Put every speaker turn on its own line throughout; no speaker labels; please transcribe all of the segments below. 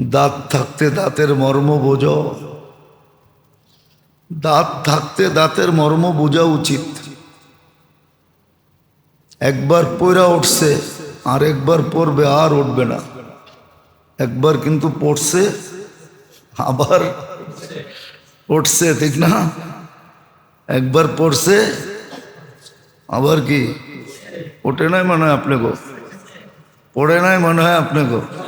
দাঁত থাকতে দাঁতের মর্ম বোঝো। দাঁত থাকতে দাঁতের মর্ম বোঝা উচিত। একবার পয়রা উঠছে, আর একবার পড়বে আর উঠবে না। একবার কিন্তু পড়ছে, আবার উঠছে, ঠিক না? একবার পড়ছে, আবার কি? ওঠে নাই মনে হয় আপনাকে? পড়ে নাই মনে হয় আপনাকে?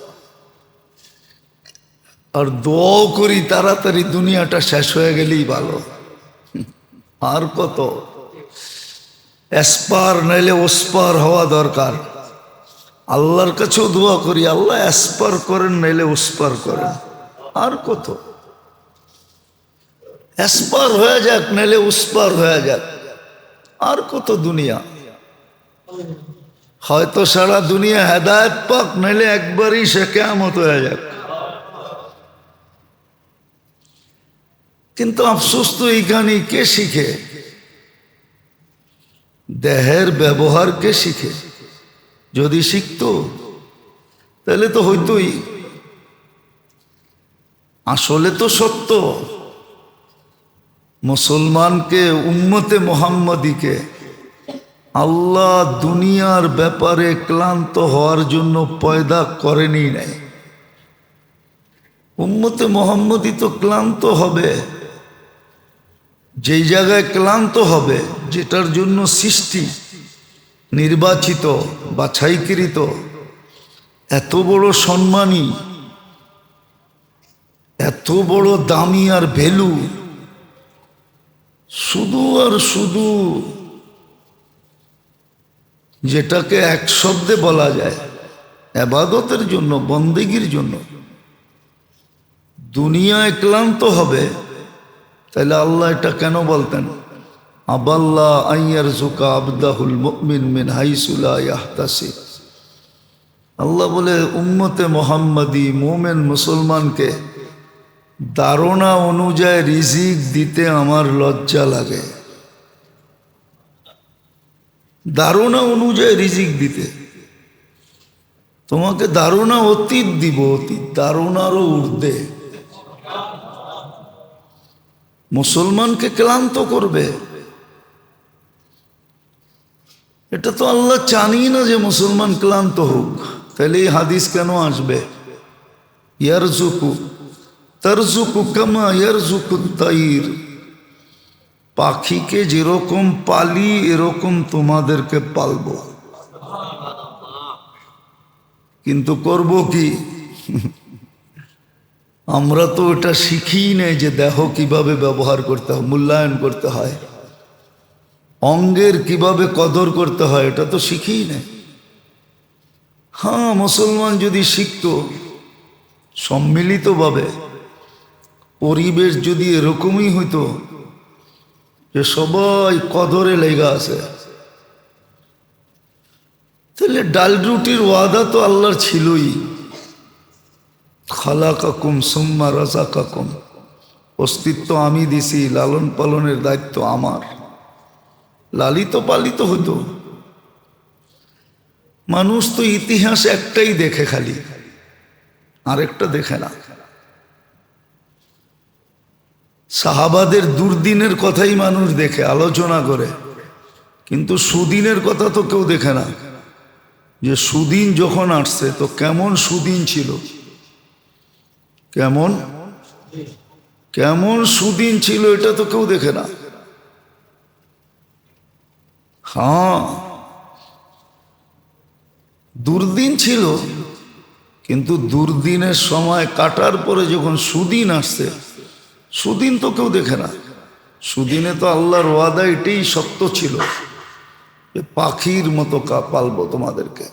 আর দোয়াও করি, তাড়াতাড়ি দুনিয়াটা শেষ হয়ে গেলেই ভালো। আর কত? এসপার নাইলে ওসপার হওয়া দরকার। আল্লাহর কাছেও দোয়া করি, আল্লাহ অ্যাসপার করেন নাইলে উসপার করেন। আর কত? অ্যাসপার হয়ে যাক নাইলে উসপার হয়ে যাক। আর কত দুনিয়া? হয়তো সারা দুনিয়া হেদায়ত পাক, নাইলে একবারই সে কেমত হয়ে যাক। কিন্তু আফসোস তো এইখানে কে শিখে? দেহের ব্যবহার কে শিখে? যদি শিখতো, তাহলে তো হইতই। আসলে তো সত্য। মুসলমানকে, উম্মতে মোহাম্মদীকে, আল্লাহ দুনিয়ার ব্যাপারে ক্লান্ত হওয়ার জন্য পয়দা করেনি নাই। উম্মতে মোহাম্মদী তো ক্লান্ত হবে। যেই জায়গায় ক্লান্ত হবে, যেটার জন্য সৃষ্টি নির্বাচিত বাছাইকৃত এত বড় সম্মানী, এত বড় দামি আর ভ্যালু শুধু আর শুধু যেটাকে এক শব্দে বলা যায়, আবাদতের জন্য, বন্দেগীর জন্য। দুনিয়ায় ক্লান্ত হবে তাহলে আল্লাহ এটা কেন বলতেন? আবাল্লাহ আইয়ার জুকা আবদাহুল মুমিন মিন হাইসুলা ইয়াহতাসি। আল্লাহ বলে, উম্মতে মোহাম্মদী, মোমেন মুসলমানকে দারোনা অনুযায়ী রিজিক দিতে আমার লজ্জা লাগে। দারোনা অনুযায়ী রিজিক দিতে। তোমাকে দারোনা অতীত দিব, অতীত দারোনারও ঊর্ধ্বে। মুসলমানকে ক্লান্ত করবে। এটা তো আল্লাহ চানি না যে মুসলমান ক্লান্ত হোক। তাহলে এই হাদিস কেন আসবে? ইয়ার জুকু তারজুকু কামা ইয়ার জুকু তাইর। পাখিকে যেরকম পালি, এরকম তোমাদেরকে পালব। কিন্তু করব কি? আমরা তো এটা শিখি নেই যে দেহ কীভাবে ব্যবহার করতে হয়, মূল্যায়ন করতে হয়। অঙ্গের কীভাবে কদর করতে হয়, এটা তো শিখি নেই। হ্যাঁ মুসলমান যদি শিখত, সম্মিলিতভাবে পরিবেশ যদি এরকমই হইতো যে সবাই কদরে লেগা আছে, তাহলে ডাল রুটির ওয়াদা তো আল্লাহর ছিলই। খালা কাকুম সুম্মা রাজা কাকুম অস্তিত্ব আমি দিছি, লালন পালনের দায়িত্ব আমার। লালিত পালিত হতো মানুষ তো ইতিহাস একটাই দেখে খালি, আরেকটা দেখে না। সাহাবাদের দুর্দিনের কথাই মানুষ দেখে, আলোচনা করে। কিন্তু সুদিনের কথা তো কেউ দেখে না। যে সুদিন যখন আসছে, তো কেমন সুদিন ছিল? কেমন? কেমন সুদিন ছিল এটা তো কেউ দেখে না। হ্যাঁ দুর্দিন ছিল, কিন্তু দুর্দিনের সময় কাটার পরে যখন সুদিন আসছে, সুদিন তো কেউ দেখে না। সুদিনে তো আল্লাহর ওয়াদা এটাই সত্য ছিল যে পাখির মতো পালবো তোমাদেরকে।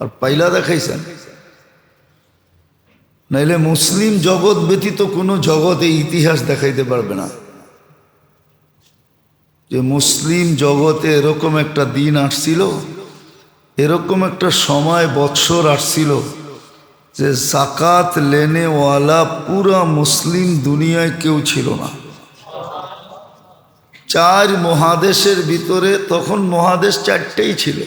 আর পাইলা দেখাইছেন? নাইলে মুসলিম জগৎ ব্যতীত কোনো জগতে ইতিহাস দেখাইতে পারবে না। যে মুসলিম জগতে এরকম একটা দিন আসছিল, এরকম একটা সময়, বৎসর আসছিল যে জাকাত লেনেওয়ালা পুরা মুসলিম দুনিয়ায় কেউ ছিল না। চার মহাদেশের ভিতরে তখন মহাদেশ চারটেই ছিল।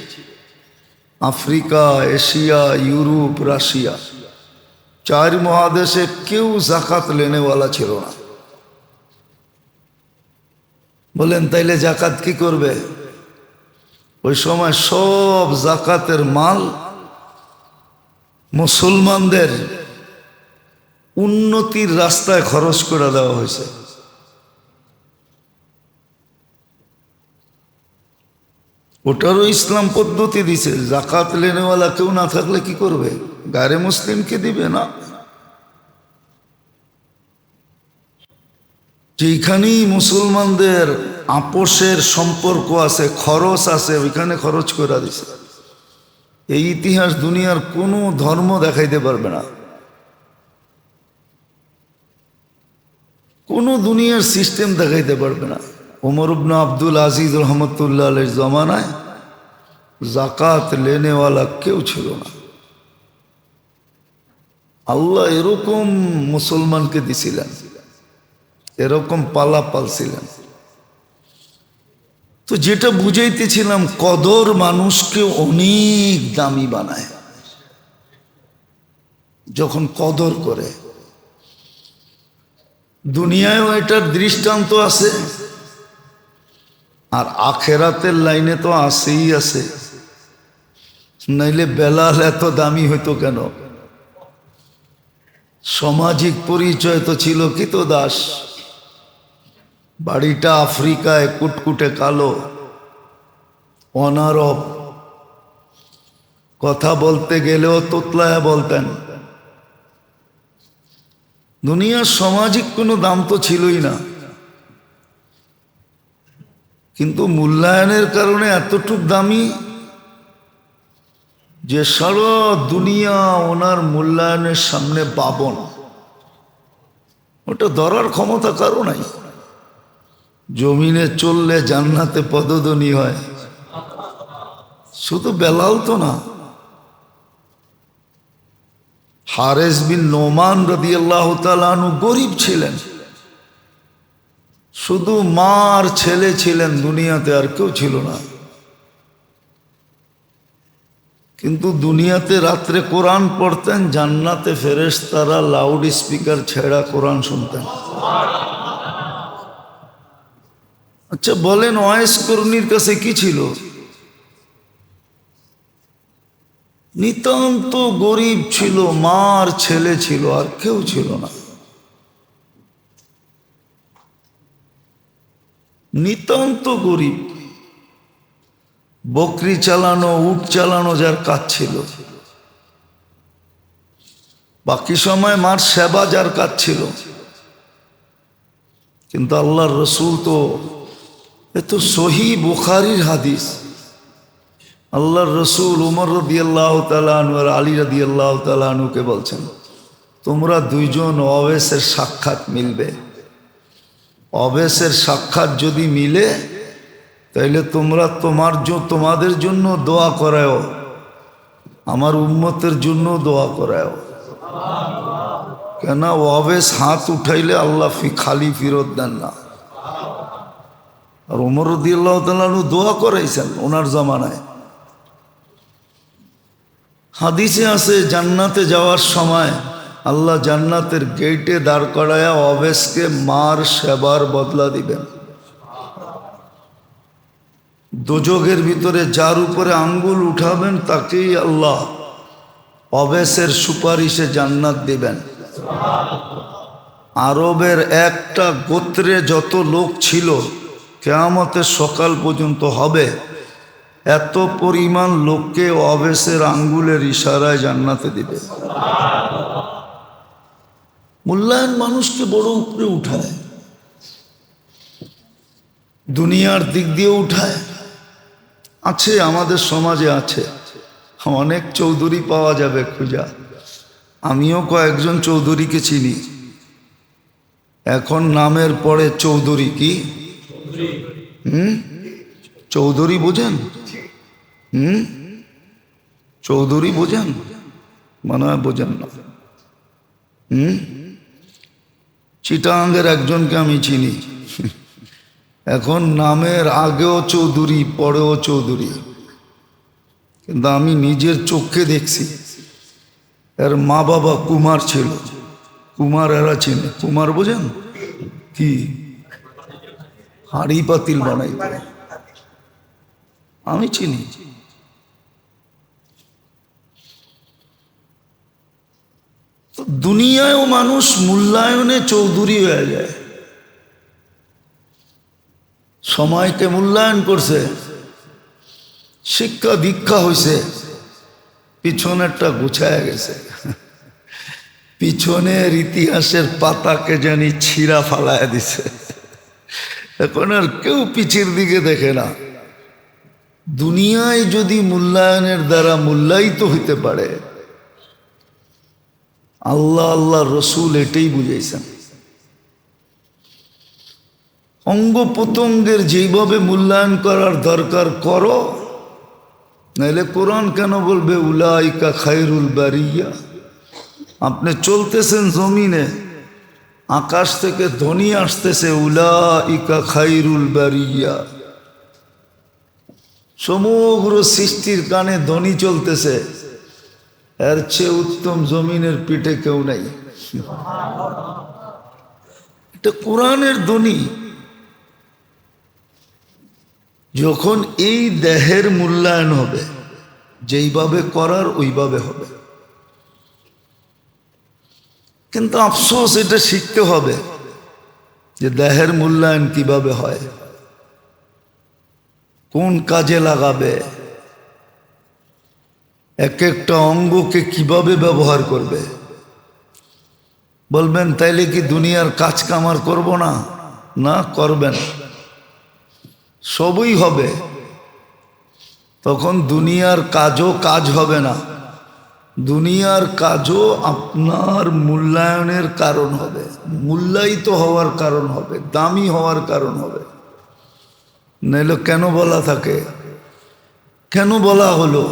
Africa, Asia, Europe, Russia. চার মহাদেশে কেউ জাকাত লেনেওয়ালা ছিল না। বলেন, তাইলে জাকাত কি করবে? ওই সময় সব জাকাতের মাল মুসলমানদের উন্নতির রাস্তায় খরচ করে দেওয়া হয়েছে। ওটারও ইসলাম পদ্ধতি দিছে জাকাত লেনেওয়ালা কেউ না থাকলে কি করবে? গারে মুসলিমকে দিবে না? যেখানেই মুসলমানদের আপোষের সম্পর্ক আছে, খরচ আছে, ওইখানে খরচ করে দিছে। এই ইতিহাস দুনিয়ার কোনো ধর্ম দেখাইতে পারবে না। কোনো দুনিয়ার সিস্টেম দেখাইতে পারবে না। ওমর ইবনে আব্দুল আজিজ রহমতুল্লাহ আলের জমানায় জাকাত লেনেওয়ালা কেউ ছিল না। আল্লাহ এরকম মুসলমানকে দিছিলেন, এরকম পালা পালছিলেন। তো যেটা বুঝাইতেছিলাম, কদর মানুষকে অনেক দামি বানায়। যখন কদর করে, দুনিয়ায়ও এটার দৃষ্টান্ত আছে। আর আখেরাতের লাইনে তো আসেই আছে। নাইলে বেলাল এত দামি হইতো কেন? সামাজিক পরিচয় তো ছিল কি তো দাস? বাড়িটা আফ্রিকায় কুটকুটে কালো, অনারব। কথা বলতে গেলেও তোতলায় বলতেন। দুনিয়ার সামাজিক কোনো দাম তো ছিলই না। কিন্তু মূল্যায়নের কারণে এতটুক দামি যে সারা দুনিয়া ওনার মূল্যায়নের সামনে পাবন ওটা ধরার ক্ষমতা কারও নাই। জমিনে চললে জান্নাতে পদধ্বনি হয়। শুধু বেলাল তো না। হারেস বিন নোমান রদি আল্লাহ তালু গরিব ছিলেন। শুধু মার ছেলে ছিলেন দুনিয়াতে আর কেউ ছিল না। কিন্তু দুনিয়াতে রাত্রে কোরআন পড়তেন, জান্নাতে ফেরেস তারা লাউড স্পিকার ছেড়া কোরআন শুনতেন। আচ্ছা বলেন ওয়েস করুনির কাছে কি ছিল? নিতান্ত গরিব ছিল, মার ছেলে ছিল, আর কেউ ছিল না। নিতান্ত গরিব। বকরি চালানো, উট চালানো যার কাজ ছিল। বাকি সময় মার সেবা যার কাজ ছিল। কিন্তু আল্লাহর রসুল তো এ তো সহি বুখারির হাদিস। আল্লাহর রসুল উমর রদি আল্লাহ তালু আর আলী রদি আল্লাহ তালুকে বলছেন, তোমরা দুইজন অবেশের সাক্ষাৎ মিলবে। অবেশের সাক্ষাৎ যদি মিলে, তাইলে তোমরা তোমার তোমাদের জন্য দোয়া করায়ও, আমার উন্মতের জন্য দোয়া করায়ও। কেন অবেশ হাত উঠাইলে আল্লাহ ফি, খালি ফিরত দেন না। আর উমর রদিয়াল্লাহ তালু দোয়া করাইছেন ওনার জমানায়। হাদিসে আছে, জান্নাতে যাওয়ার সময় আল্লাহ জান্নাতের গেটে দাঁড় করায়া অবেশকে মার সেবার বদলা দিবেন। দোজগের ভিতরে যার উপরে আঙ্গুল উঠাবেন, তাকেই আল্লাহ অবেশের সুপারিশে জান্নাত দিবেন। আরবের একটা গোত্রে যত লোক ছিল, কেয়ামতের সকাল পর্যন্ত হবে, এত পরিমাণ লোককে অবেশের আঙ্গুলের ইশারায় জান্নাতে দিবে। মূল্যায়ন মানুষকে বড় উপরে উঠায়। দুনিয়ার দিক দিয়ে উঠায়। আছে, আমাদের সমাজে আছে। অনেক চৌধুরী পাওয়া যাবে খুঁজা। আমিও কয়েকজন চৌধুরীকে চিনি। এখন নামের পরে চৌধুরী কি? হুম? চৌধুরী বোঝেন? হুম? চৌধুরী বোঝেন? মনে হয় বোঝেন না। হুম? চিটাঙ্গের একজনকে আমি চিনি। এখন নামের আগেও চৌধুরী, পরেও চৌধুরী। কিন্তু আমি নিজের চোখে দেখছি, এর মা বাবা কুমার ছিল। কুমার এরা চিনে। কুমার বোঝেন? কি? হাড়ি পাতিল বানাই আমি চিনি। দুনিয়ায়ও মানুষ মূল্যায়নে চৌধুরী হয়ে যায়। সময়কে মূল্যায়ন করছে, শিক্ষা দীক্ষা হয়েছে পিছনেরটা গুছায় গেছে। পিছনের ইতিহাসের পাতাকে জানি ছিঁড়া ফালায় দিছে। এখন আর কেউ পিছের দিকে দেখে না। দুনিয়ায় যদি মূল্যায়নের দ্বারা মূল্যায়িত হইতে পারে আল্লাহ আল্লাহ, রসুল এটাই বুঝাইছেন। অঙ্গ প্রত্যঙ্গের যেইভাবে মূল্যায়ন করার দরকার করো, নাইলে কোরআন কেন বলবে, উলাইকা খাইরুল বারিয়া? আপনি চলতেছেন জমিনে, আকাশ থেকে ধ্বনি আসতেছে, উলাইকা খাইরুল বারিয়া। সমগ্র সৃষ্টির কানে ধ্বনি চলতেছে এর চেয়ে উত্তম জমিনের পিঠে কেউ নাই। এটা কোরআনের ধ্বনি। যখন এই দেহের মূল্যায়ন হবে, যেইভাবে করার ওইভাবে হবে। কিন্তু আফসোস, এটা শিখতে হবে যে দেহের মূল্যায়ন কীভাবে হয়, কোন কাজে লাগাবে। এক একটা অঙ্গকে কীভাবে ব্যবহার করবে? বলবেন, তাইলে কি দুনিয়ার কাজ কামার করব না? না করবেন সবই হবে। তখন দুনিয়ার কাজও কাজ হবে না। দুনিয়ার কাজও আপনার মূল্যায়নের কারণ হবে। মূল্যায়িত হওয়ার কারণ হবে, দামি হওয়ার কারণ হবে। নাইলে কেন বলা থাকে? কেন বলা হলো?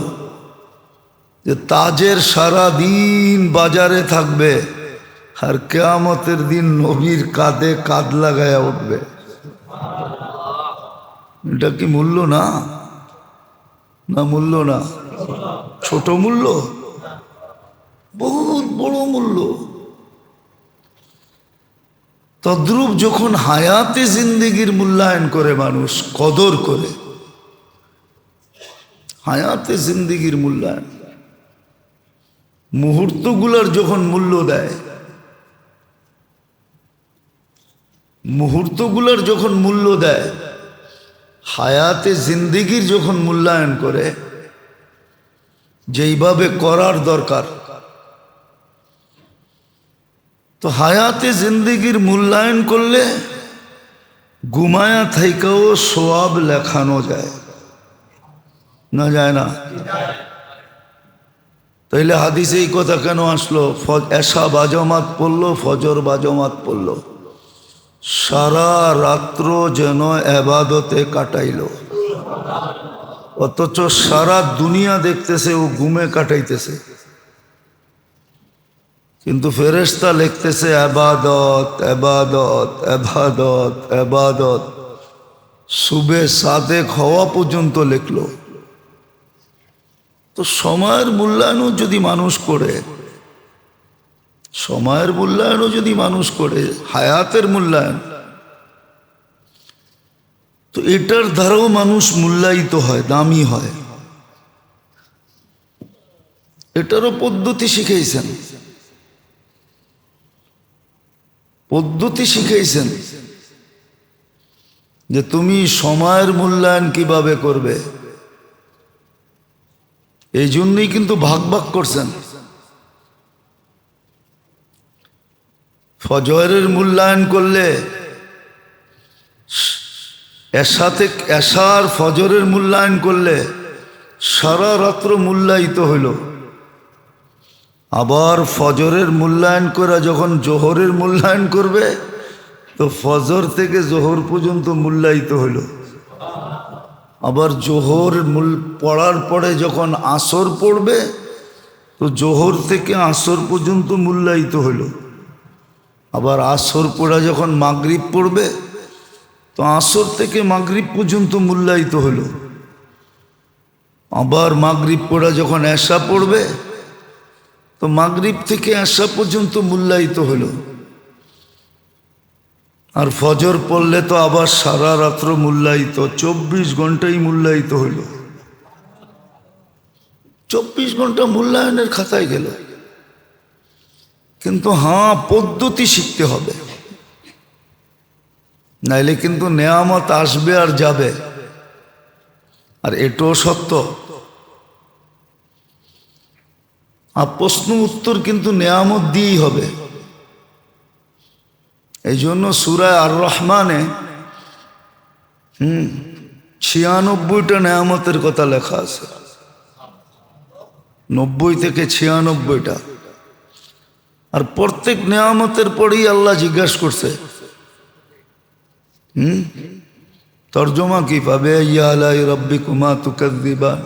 যে তাজের সারা দিন বাজারে থাকবে আর কেয়ামতের দিন নবীর কাঁধে কাঁধ লাগায়া উঠবে। এটা কি মূল্য না? না মূল্য না। ছোট মূল্য? বহুত বড় মূল্য। তদ্রূপ যখন হায়াতে জিন্দিগির মূল্যায়ন করে মানুষ, কদর করে, হায়াতে জিন্দিগির মূল্যায়ন। মুহূর্তগুলোর যখন মূল্য দেয়, মুহূর্তগুলোর যখন মূল্য দেয়, হায়াতে জিন্দিগির যখন মূল্যায়ন করে, যেইভাবে করার দরকার, তো হায়াতে জিন্দিগির মূল্যায়ন করলে গুমায়া থাইকাও সোয়াব লেখানো যায়। না যায় না? তাইলে হাদিসে এই কথা কেন আসলো? এসা বাজমাত পড়ল, ফজর বাজমাত পড়ল। সারা রাত্র যেন এবাদতে কাটাইল। অথচ সারা দুনিয়া দেখতেছে ও ঘুমে কাটাইতেছে। কিন্তু ফেরেস্তা লিখতেছে আবাদত আবাদত আবাদত আবাদত সুবে সাদেক হওয়া পর্যন্ত লিখলো। তো সময়ের মূল্যায়নও যদি মানুষ করে, সময়ের মূল্যায়নও যদি মানুষ করে, হায়াতের মূল্যায়ন, তো এটার দ্বারাও মানুষ মূল্যায়িত হয়, দামি হয়। এটারও পদ্ধতি শিখাইছেন। পদ্ধতি শিখাইছেন যে তুমি সময়ের মূল্যায়ন কীভাবে করবে। এই জন্যই কিন্তু ভাগ ভাগ করছেন। ফজরের মূল্যায়ন করলে এসাতে এসার ফজরের মূল্যায়ন করলে সারা রাত্র মূল্যায়িত হইল। আবার ফজরের মূল্যায়ন করা যখন জোহরের মূল্যায়ন করবে, তো ফজর থেকে জোহর পর্যন্ত মূল্যায়িত হলো আবার জোহর মূল পড়ার পরে যখন আসর পড়বে, তো জোহর থেকে আসর পর্যন্ত মূল্যায়িত হলো। আবার আসর পড়া যখন মাগরিব পড়বে, তো আসর থেকে মাগরিব পর্যন্ত মূল্যায়িত হলো। আবার মাগরিব পড়া যখন এসা পড়বে, তো মাগরিব থেকে এসা পর্যন্ত মূল্যায়িত হলো। আর ফজর পড়লে তো আবার সারা রাত্র মূল্যায়িত, চব্বিশ ঘন্টাই মূল্যায়িত হইল। চব্বিশ ঘণ্টা মূল্যায়নের খাতায় গেল। কিন্তু হ্যাঁ পদ্ধতি শিখতে হবে। নাইলে কিন্তু নেয়ামত আসবে আর যাবে। আর এটাও সত্য। আর প্রশ্ন উত্তর কিন্তু নেয়ামত দিয়েই হবে। এই জন্য সুরায় আর রহমানে হুম, ছিয়ানব্বইটা নেয়ামতের কথা লেখা আছে। নব্বই থেকে ছিয়ানব্বইটা। আর প্রত্যেক নেয়ামতের পরেই আল্লাহ জিজ্ঞাসা করছে, হুম, তর্জমা কি পাবে? রব্বি কুমা তুকাদ্দিবা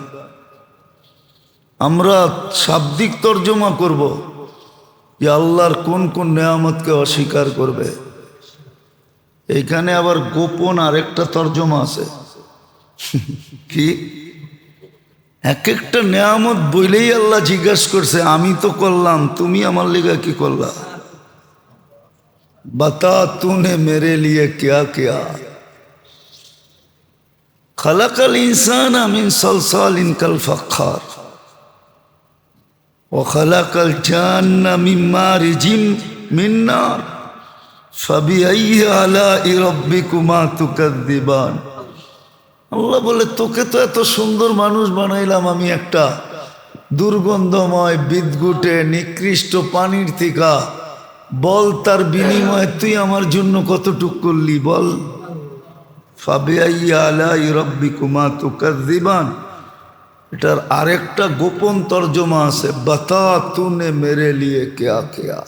আমরা শাব্দিক তর্জমা করব যে আল্লাহর কোন কোন নেয়ামতকে অস্বীকার করবে। এখানে আবার গোপন আর একটা তর্জমা আছে। কি? এক একটা নেয়ামত বইলেই আল্লাহ জিজ্ঞাসা করছে, আমি তো করলাম, তুমি আমার লিগা কি করলা? বাতা তুনে মেরে লিয়ে কেয়া কেয়া? খালাকাল ইনসান আমিন সলসল ইনকাল ফাখার ও খালাকাল জান আমি মারিজিম মিন্নার আল্লাহ বলে, তোকে তো এত সুন্দর মানুষ বানাইলাম আমি একটা দুর্গন্ধময় বিদ্যুটে নিকৃষ্ট পানির থিকা। বল তার বিনিময়ে তুই আমার জন্য কতটুক করলি, বল। এটার আরেকটা গোপন তর্জমা আছে বাতা তুনে মেরে লিয়ে কেয়া কেয়া?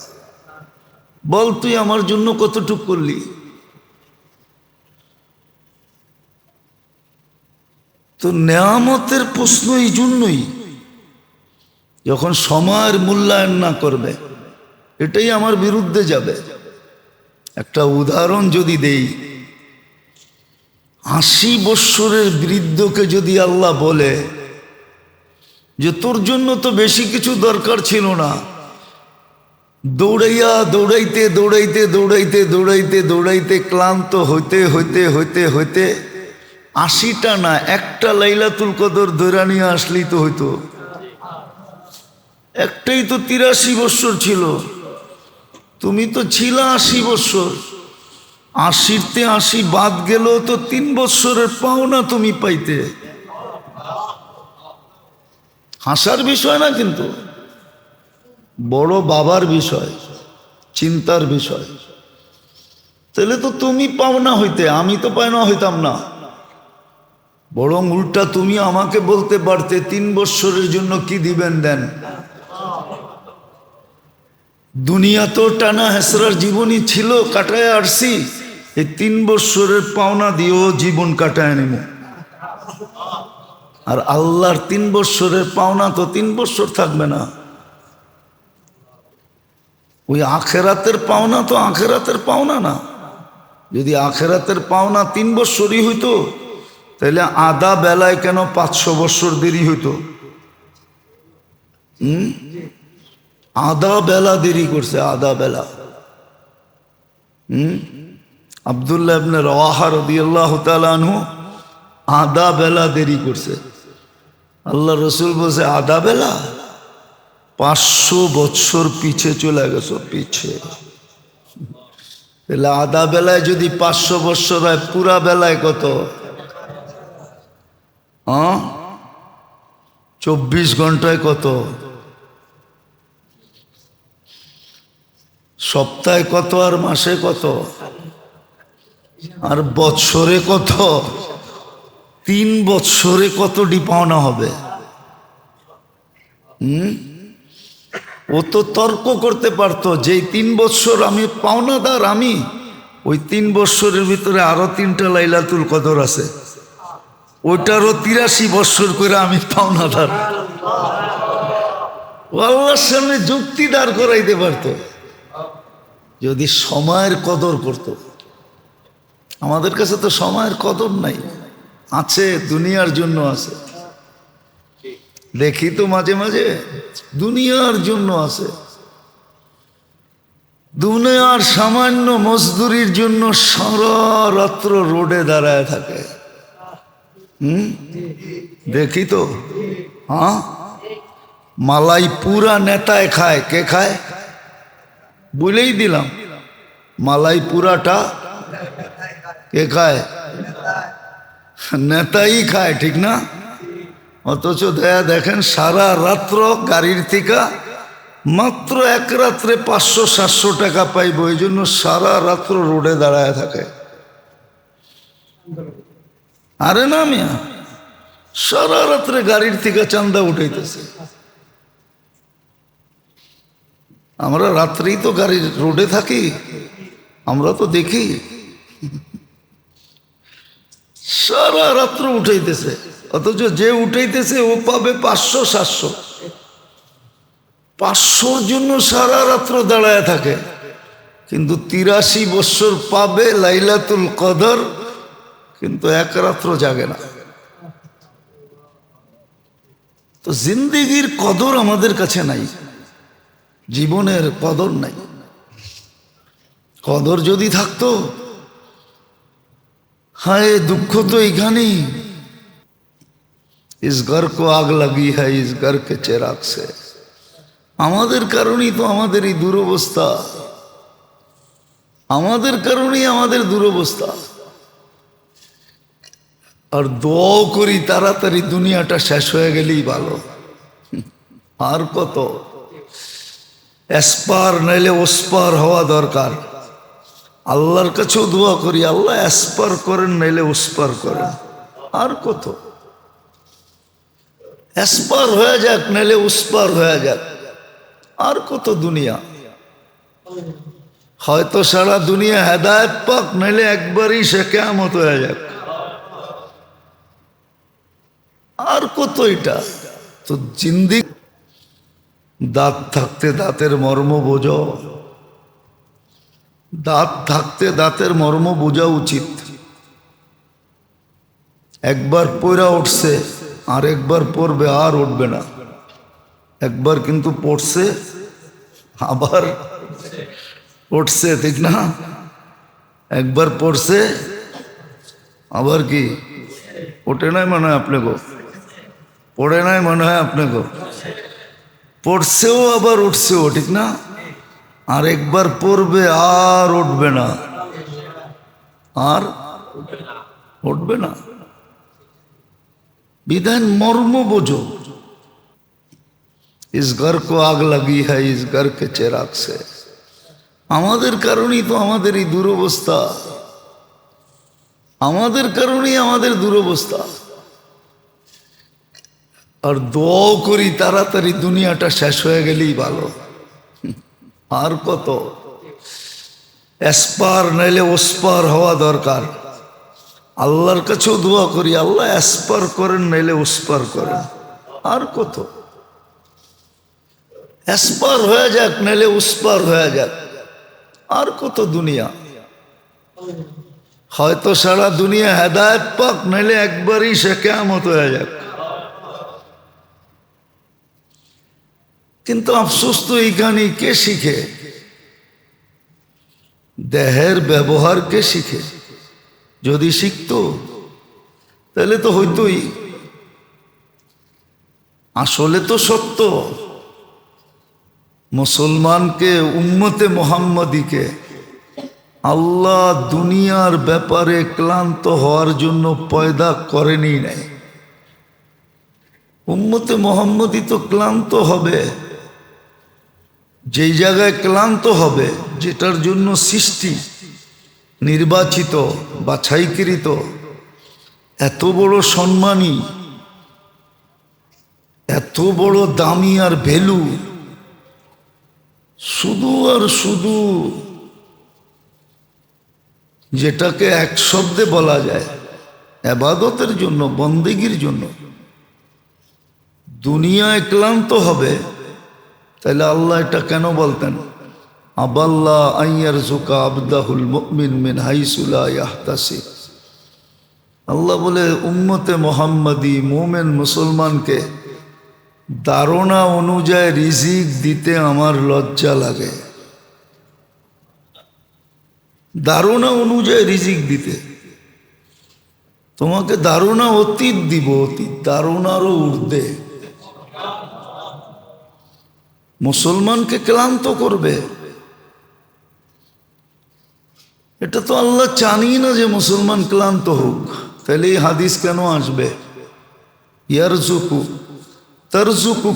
বল তুই আমার জন্য কতটুক করলি? তো নেয়ামতের প্রশ্ন এই জন্যই, যখন সময়ের মূল্যায়ন না করবে, এটাই আমার বিরুদ্ধে যাবে। একটা উদাহরণ যদি দেই, আশি বৎসরের বৃদ্ধকে যদি আল্লাহ বলে যে তোর জন্য তো বেশি কিছু দরকার ছিল না দৌড়াইয়া, দৌড়াইতে দৌড়াইতে দৌড়াইতে দৌড়াইতে দৌড়াইতে ক্লান্ত হইতে হইতে হইতে হইতে আশিটা না, একটা লাইলাতুল কদর ধরা নিয়ে আসলেই তো হইতো। একটাই তো তিরাশি বৎসর ছিল। তুমি তো ছিল আশি বৎসর। আশিরতে আশি বাদ গেল তো তিন বৎসরের পাওনা তুমি পাইতে। হাসার বিষয় না কিন্তু। বড় বাবার বিষয়, চিন্তার বিষয়। তাহলে তো তুমি পাওনা হইতে, আমি তো পাওনা হইতাম না। বরং উল্টা তুমি আমাকে বলতে পারতে, তিন বৎসরের জন্য কি দিবেন দেন? দুনিয়া তো টানা হেসরার জীবনই ছিল, কাটায় আসছি এই তিন বৎসরের পাওনা দিয়েও জীবন কাটায় নেব। আর আল্লাহর তিন বৎসরের পাওনা তো তিন বৎসর থাকবে না। ওই আখেরাতের পাওনা তো আখেরাতের পাওনা না। যদি আখেরাতের পাওনা তিন বৎসরই হইতো, তাহলে আধা বেলায় কেন পাঁচশো বৎসর দেরি হইতো? হুম? আধা বেলা দেরি করছে, আধা বেলা। হুম? আবদুল্লাহ ইবনে রওয়াহা রাদিয়াল্লাহু আনহু আধা বেলা দেরি করছে। আল্লাহ রসুল বলছে, আধা বেলা? পাঁচশো বৎসর পিছে চলে গেছো, পিছে। তাহলে আধা বেলায় যদি পাঁচশো বৎসর হয়, পুরা বেলায় কত? চব্বিশ ঘন্টায় কত? সপ্তাহে কত আর মাসে কত? আর বৎসরে কত? তিন বৎসরে কতটি পাওনা হবে? হুম? ও তো তর্ক করতে পারতো যে তিন বৎসর আমি, পাওনাদার আমি, ওই তিন বৎসরের ভিতরে আরও তিনটা লাইলাতুল কদর আছে। ওইটারও তিরাশি বৎসর করে আমি পাওনাদার। ও আল্লাহর সামনে যুক্তি দাঁড় করাইতে পারতো। যদি সময়ের কদর করত। আমাদের কাছে তো সময়ের কদর নাই। আছে, দুনিয়ার জন্য আছে। দেখি তো মাঝে মাঝে দুনিয়ার জন্য আছে। দুনিয়ার সামান্য মজদুরির জন্য সারা রাত্র রোডে দাঁড়ায় থাকে। হুম? দেখি তো। হ্যাঁ? মালাই পুরা নেতায় খায়। কে খায়? বলেই দিলাম। মালাই পুরাটা কে খায়? নেতাই খায়, ঠিক না? অথচ দেয়া দেখেন, সারা রাত্র গাড়ির থেকে, মাত্র এক রাত্রে পাঁচশো, সাতশো টাকা পাইব, এই জন্য সারা রাত্র রোডে দাঁড়ায় থাকে। আরে না মিয়া, সারা রাত্রে গাড়ির থেকে চান্দা উঠাইতেছে। আমরা রাত্রেই তো গাড়ির রোডে থাকি, আমরা তো দেখি। সারা রাত্র উঠাইতেছে। অথচ যে উঠাইতেছে ও পাবে পাঁচশো, সাতশো। পাঁচশোর জন্য সারা রাত্র দাঁড়ায় থাকে। কিন্তু তিরাশি বৎসর পাবে লাইলাতুল কদর, কিন্তু এক রাত্র জাগে না। তো জিন্দিগির কদর আমাদের কাছে নাই, জীবনের কদর নাই। কদর যদি থাকতো, হায় দুঃখ তো এখানেই কো আগ লাগি হ্যাঁ ইস ঘর কে চেরাগ সে আমাদের কারণেই তো আমাদের এই দুরবস্থা আমাদের কারণেই আমাদের দুরবস্থা আর দোয়াও করি তাড়াতাড়ি দুনিয়াটা শেষ হয়ে গেলেই ভালো আর কত এসপার নাইলে ওসপার হওয়া দরকার আল্লাহর কাছেও দোয়া করি আল্লাহ এসপার করেন নাইলে ওসপার করেন আর কত এসপার হয়ে যাক নাইলে উসপার হয়ে যাক। আর কত দুনিয়া? হয়তো সারা দুনিয়া হেদায়ত পাক নাইলে একবারই সে কেমত হয়ে যাক। আর কত এটা? তো জিন্দি দাঁত থাকতে দাঁতের মর্ম বোঝো। দাঁত থাকতে দাঁতের মর্ম বোঝা উচিত। একবার পয়রা উঠছে। আর একবার পড়বে আর উঠবে না। একবার কিন্তু পড়ছে, আবার উঠছে, ঠিক না? একবার পড়ছে, আবার কি? ওঠে নাই মনে হয় আপনাকে? পড়ে নাই মনে হয় আপনাকে? পড়ছেও আবার উঠছেও, ঠিক না? আর একবার পড়বে আর উঠবে না। আর উঠবে না। বিধান মর্ম বোঝো। ইস ঘর কো আগ লাগি হ্যাঁ ইস ঘর কে চেরাগ আমাদের কারণেই তো আমাদের এই দুরবস্থা। আমাদের কারণেই আমাদের দুরবস্থা। আর দোয়াও করি, তাড়াতাড়ি দুনিয়াটা শেষ হয়ে গেলেই ভালো। আর কত? এসপার নাইলে ওসপার হওয়া দরকার। আল্লাহর কাছেও দোয়া করি, আল্লাহ এসপার করেন, নাইলে ওসপার করেন। আর কত? এসপার হয়ে যাক, নাইলে উসপার হয়ে যাক। আর কত দুনিয়া? হয়তো সারা দুনিয়া হেদায়ত পাক, নাইলে একবারই সে কেমত হয়ে যাক। কিন্তু আফসোস তো এইখানে কে শিখে? দেহের ব্যবহার কে শিখে? যদি শিখতো, তাহলে তো হইতই। আসলে তো সত্য। মুসলমানকে, উম্মতে মোহাম্মদীকে আল্লাহ দুনিয়ার ব্যাপারে ক্লান্ত হওয়ার জন্য পয়দা করেনি নাই। উম্মতে মোহাম্মদী তো ক্লান্ত হবে। যেই জায়গায় ক্লান্ত হবে, যেটার জন্য সৃষ্টি নির্বাচিত বাছাইকৃত এত বড় সম্মানী, এত বড় দামি আর ভ্যালু, শুধু আর শুধু যেটাকে এক শব্দে বলা যায়, আবাদতের জন্য, বন্দেগীর জন্য। দুনিয়ায় ক্লান্ত হবে, তাহলে আল্লাহ এটা কেন বলতেন? আবাল্লাহ আইয়ার জুকা আবদাহুল মুমিন মিন হাইসুলা ইয়াহতাসিব। আল্লাহ বলে, উম্মতে মোহাম্মদী, মোমেন মুসলমানকে ধারণা অনুযায়ী রিজিক দিতে আমার লজ্জা লাগে। ধারণা অনুযায়ী রিজিক দিতে। তোমাকে ধারণা অতীত দিব, অতীত ধারণারও ঊর্ধ্বে। মুসলমানকে ক্লান্ত করবে। এটা তো আল্লাহ চানি না যে মুসলমান ক্লান্ত হোক। তাহলে এই হাদিস কেন আসবে? ইয়ারজুকু তারজুকু